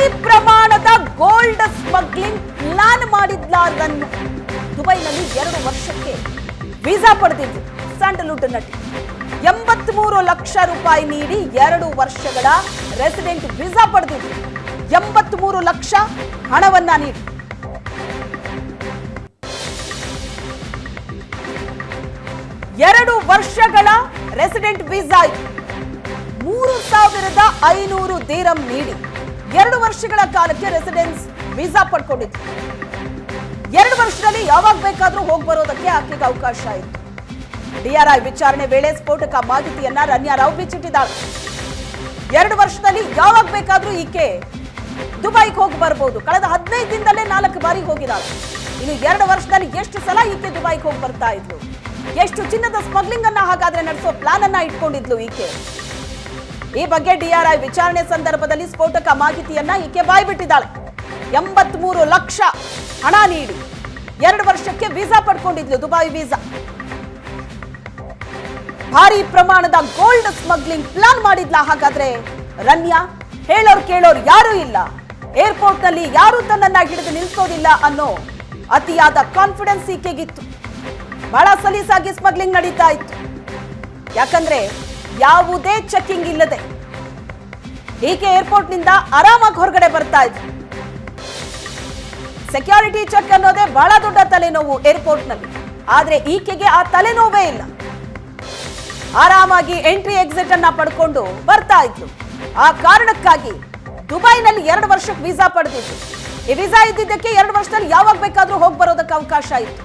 ಭಾರಿ ಪ್ರಮಾಣದ gold smuggling plan ಮಾಡಿದ್ಲಾರ್ದನ್ನು ದುಬೈನಲ್ಲಿ ಎರಡು ವರ್ಷಕ್ಕೆ ವೀಸಾ ಪಡೆದಿದ್ದು ಸ್ಯಾಂಡಲ್ವುಡ್ ನಟಿ. ಎಂಬತ್ಮೂರು ಲಕ್ಷ ರೂಪಾಯಿ ನೀಡಿ ಎರಡು ವರ್ಷಗಳ ರೆಸಿಡೆಂಟ್ ವೀಸಾ ಪಡೆದಿದ್ದು ಎಂಬತ್ಮೂರು ಲಕ್ಷ ಹಣವನ್ನ ನೀಡಿ. ಎರಡು ವರ್ಷಗಳ ರೆಸಿಡೆಂಟ್ ವೀಸಾ ಮೂರು ಸಾವಿರದ ಐನೂರು ದೇರಂ ನೀಡಿ. ಎರಡು ವರ್ಷಗಳ ಕಾಲಕ್ಕೆ ರೆಸಿಡೆನ್ಸ್ ವೀಸಾ ಪಡ್ಕೊಂಡಿದ್ರು. ಎರಡು ವರ್ಷದಲ್ಲಿ ಯಾವಾಗ ಬೇಕಾದ್ರೂ ಹೋಗಿ ಬರೋದಕ್ಕೆ ಆಕೆಗೆ ಅವಕಾಶ ಇತ್ತು. ಡಿಆರ್ಐ ವಿಚಾರಣೆ ವೇಳೆ ಸ್ಫೋಟಕ ಮಾಹಿತಿಯನ್ನ ರನ್ಯಾ ರಾವ್ ಬಿಚ್ಚಿಟ್ಟಿದ್ದಾಳೆ. ಎರಡು ವರ್ಷದಲ್ಲಿ ಯಾವಾಗ ಬೇಕಾದ್ರೂ ಈಕೆ ದುಬೈಗೆ ಹೋಗಿ ಬರ್ಬೋದು. ಕಳೆದ ಹದಿನೈದು ದಿನದಲ್ಲೇ ನಾಲ್ಕು ಬಾರಿ ಹೋಗಿದ್ದಾಳೆ. ಇನ್ನು ಎರಡು ವರ್ಷದಲ್ಲಿ ಎಷ್ಟು ಸಲ ಈಕೆ ದುಬೈಗೆ ಹೋಗಿ ಬರ್ತಾ ಇದ್ಲು? ಎಷ್ಟು ಚಿನ್ನದ ಸ್ಮಗ್ಲಿಂಗ್ ಅನ್ನ ಹಾಗಾದ್ರೆ ನಡೆಸೋ ಪ್ಲಾನ್ ಅನ್ನ ಇಟ್ಕೊಂಡಿದ್ಲು ಈಕೆ? ಈ ಬಗ್ಗೆ ಡಿಆರ್ಐ ವಿಚಾರಣೆ ಸಂದರ್ಭದಲ್ಲಿ ಸ್ಫೋಟಕ ಮಾಹಿತಿಯನ್ನ ಈಕೆ ಬಾಯ್ಬಿಟ್ಟಿದ್ದಾಳೆ. ಎಂಬತ್ಮೂರು ಲಕ್ಷ ಹಣ ನೀಡಿ ಎರಡು ವರ್ಷಕ್ಕೆ ವೀಸಾ ಪಡ್ಕೊಂಡಿದ್ಲು ದುಬೈ ವೀಸಾ. ಭಾರಿ ಪ್ರಮಾಣದ ಗೋಲ್ಡ್ ಸ್ಮಗ್ಲಿಂಗ್ ಪ್ಲಾನ್ ಮಾಡಿದ್ಲ, ಹಾಗಾದ್ರೆ ರನ್ಯಾ ಹೇಳೋರ್ ಕೇಳೋರ್ ಯಾರೂ ಇಲ್ಲ. ಏರ್ಪೋರ್ಟ್ನಲ್ಲಿ ಯಾರೂ ತನ್ನನ್ನ ಹಿಡಿದು ನಿಲ್ಸೋದಿಲ್ಲ ಅನ್ನೋ ಅತಿಯಾದ ಕಾನ್ಫಿಡೆನ್ಸ್ ಈಕೆಗಿತ್ತು. ಬಹಳ ಸಲೀಸಾಗಿ ಸ್ಮಗ್ಲಿಂಗ್ ನಡೀತಾ ಇತ್ತು. ಯಾಕಂದ್ರೆ ಯಾವುದೇ ಚೆಕಿಂಗ್ ಇಲ್ಲದೆ. ಈಕೆ ಏರ್ಪೋರ್ಟ್ನಿಂದ ಆರಾಮಾಗಿ ಹೊರಗಡೆ ಬರ್ತಾ ಇದ್ರು ಸೆಕ್ಯೂರಿಟಿ ಚೆಕ್ ಅನ್ನೋದೇ ಬಹಳ ದೊಡ್ಡ ತಲೆನೋವು ಏರ್ಪೋರ್ಟ್ನಲ್ಲಿ ಆದ್ರೆ ಈಕೆಗೆ ಆ ತಲೆನೋವೇ ಇಲ್ಲ. ಆರಾಮಾಗಿ ಎಂಟ್ರಿ ಎಕ್ಸಿಟ್ ಅನ್ನ ಪಡ್ಕೊಂಡು ಬರ್ತಾ ಇತ್ತು ಆ ಕಾರಣಕ್ಕಾಗಿ ದುಬೈನಲ್ಲಿ ಎರಡು ವರ್ಷಕ್ಕೆ ವೀಸಾ ಪಡೆದಿತ್ತು ಈ ವೀಸಾ ಇದ್ದಿದ್ದಕ್ಕೆ ಎರಡು ವರ್ಷದಲ್ಲಿ ಯಾವಾಗ ಬೇಕಾದ್ರೂ ಹೋಗಿ ಬರೋದಕ್ಕೆ ಅವಕಾಶ ಇತ್ತು.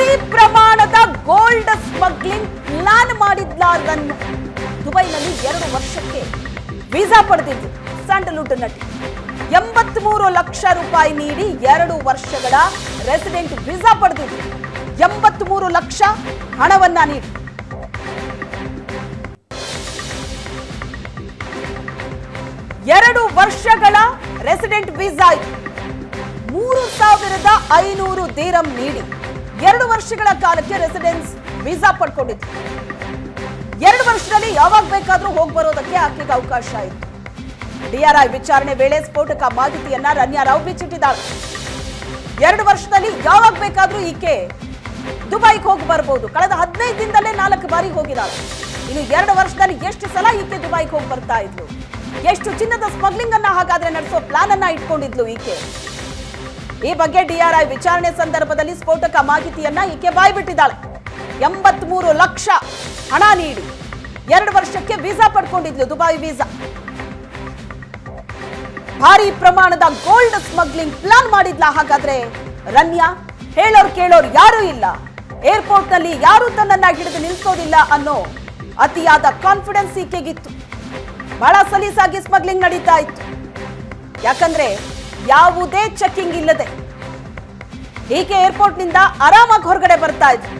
ಭಾರಿ ಪ್ರಮಾಣದ ಗೋಲ್ಡ್ ಸ್ಮಗ್ಲಿಂಗ್ ಪ್ಲಾನ್ ಮಾಡಿದ್ಲ ರನ್ ದುಬೈನಲ್ಲಿ ಎರಡು ವರ್ಷಕ್ಕೆ ವೀಸಾ ಪಡೆದಿದ್ದು ಸ್ಯಾಂಡಲ್ವುಡ್ ನಟಿ. ಎಂಬತ್ಮೂರು ಲಕ್ಷ ರೂಪಾಯಿ ನೀಡಿ ಎರಡು ವರ್ಷಗಳ ರೆಸಿಡೆಂಟ್ ವೀಸಾ ಪಡೆದಿದ್ದು ಎಂಬತ್ಮೂರು ಲಕ್ಷ ಹಣವನ್ನ ನೀಡಿ. ಎರಡು ವರ್ಷಗಳ ರೆಸಿಡೆಂಟ್ ವೀಸಾ ಮೂರು ಸಾವಿರದ ಐನೂರು ದೇರಂ ನೀಡಿ. ಎರಡು ವರ್ಷಗಳ ಕಾಲಕ್ಕೆ ರೆಸಿಡೆನ್ಸ್ ವೀಸಾ ಪಡ್ಕೊಂಡಿದ್ರು. ಎರಡು ವರ್ಷದಲ್ಲಿ ಯಾವಾಗ ಬೇಕಾದ್ರೂ ಹೋಗಿ ಬರೋದಕ್ಕೆ ಆಕೆಗೆ ಅವಕಾಶ ಇತ್ತು. ಡಿಆರ್ಐ ವಿಚಾರಣೆ ವೇಳೆ ಸ್ಫೋಟಕ ಮಾಹಿತಿಯನ್ನ ರನ್ಯಾ ರಾವ್ ಬಿಚ್ಚಿಟ್ಟಿದ್ದಾಳೆ. ಎರಡು ವರ್ಷದಲ್ಲಿ ಯಾವಾಗ ಬೇಕಾದ್ರೂ ಈಕೆ ದುಬೈಗೆ ಹೋಗಿ ಬರ್ಬೋದು. ಕಳೆದ ಹದಿನೈದು ದಿನದಲ್ಲೇ ನಾಲ್ಕು ಬಾರಿ ಹೋಗಿದ್ದಾಳೆ. ಇನ್ನು ಎರಡು ವರ್ಷದಲ್ಲಿ ಎಷ್ಟು ಸಲ ಈಕೆ ದುಬೈಗೆ ಹೋಗಿ ಬರ್ತಾ ಇದ್ಲು? ಎಷ್ಟು ಚಿನ್ನದ ಸ್ಮಗ್ಲಿಂಗ್ ಅನ್ನ ಹಾಗಾದ್ರೆ ನಡೆಸೋ ಪ್ಲಾನ್ ಅನ್ನ ಇಟ್ಕೊಂಡಿದ್ಲು ಈಕೆ? ಈ ಬಗ್ಗೆ ಡಿಆರ್ಐ ವಿಚಾರಣೆ ಸಂದರ್ಭದಲ್ಲಿ ಸ್ಫೋಟಕ ಮಾಹಿತಿಯನ್ನ ಈಕೆ ಬಾಯ್ಬಿಟ್ಟಿದ್ದಾಳೆ. ಎಂಬತ್ಮೂರು ಲಕ್ಷ ಹಣ ನೀಡಿ ಎರಡು ವರ್ಷಕ್ಕೆ ವೀಸಾ ಪಡ್ಕೊಂಡಿದ್ಲು ದುಬೈ ವೀಸಾ. ಭಾರಿ ಪ್ರಮಾಣದ ಗೋಲ್ಡ್ ಸ್ಮಗ್ಲಿಂಗ್ ಪ್ಲಾನ್ ಮಾಡಿದ್ಲ? ಹಾಗಾದ್ರೆ ರನ್ಯಾ ಹೇಳೋರು ಕೇಳೋರು ಯಾರೂ ಇಲ್ಲ. ಏರ್ಪೋರ್ಟ್ನಲ್ಲಿ ಯಾರು ತನ್ನನ್ನ ಹಿಡಿದು ನಿಲ್ಸೋದಿಲ್ಲ ಅನ್ನೋ ಅತಿಯಾದ ಕಾನ್ಫಿಡೆನ್ಸ್ ಈಕೆಗಿತ್ತು. ಬಹಳ ಸಲೀಸಾಗಿ ಸ್ಮಗ್ಲಿಂಗ್ ನಡೀತಾ ಇತ್ತು. ಯಾಕಂದ್ರೆ ಯಾವುದೇ ಚೆಕ್ಕಿಂಗ್ ಇಲ್ಲದೆ. ಈಕೆ ಏರ್ಪೋರ್ಟ್ನಿಂದ ಆರಾಮಾಗಿ ಹೊರಗಡೆ ಬರ್ತಾ ಇದ್ರು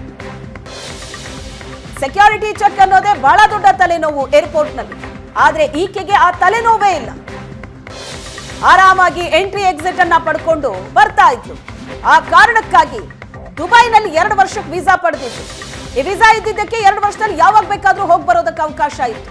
ಸೆಕ್ಯೂರಿಟಿ ಚೆಕ್ ಅನ್ನೋದೇ ಬಹಳ ದೊಡ್ಡ ತಲೆನೋವು ಏರ್ಪೋರ್ಟ್ನಲ್ಲಿ ಆದ್ರೆ ಈಕೆಗೆ ಆ ತಲೆನೋವೇ ಇಲ್ಲ. ಆರಾಮಾಗಿ ಎಂಟ್ರಿ ಎಕ್ಸಿಟ್ ಅನ್ನ ಪಡ್ಕೊಂಡು ಬರ್ತಾ ಇತ್ತು ಆ ಕಾರಣಕ್ಕಾಗಿ ದುಬೈನಲ್ಲಿ ಎರಡು ವರ್ಷಕ್ಕೆ ವೀಸಾ ಪಡೆದಿದ್ರು ಈ ವೀಸಾ ಇದ್ದಿದ್ದಕ್ಕೆ ಎರಡು ವರ್ಷದಲ್ಲಿ ಯಾವಾಗ ಬೇಕಾದ್ರೂ ಹೋಗಿ ಬರೋದಕ್ಕೆ ಅವಕಾಶ ಇತ್ತು.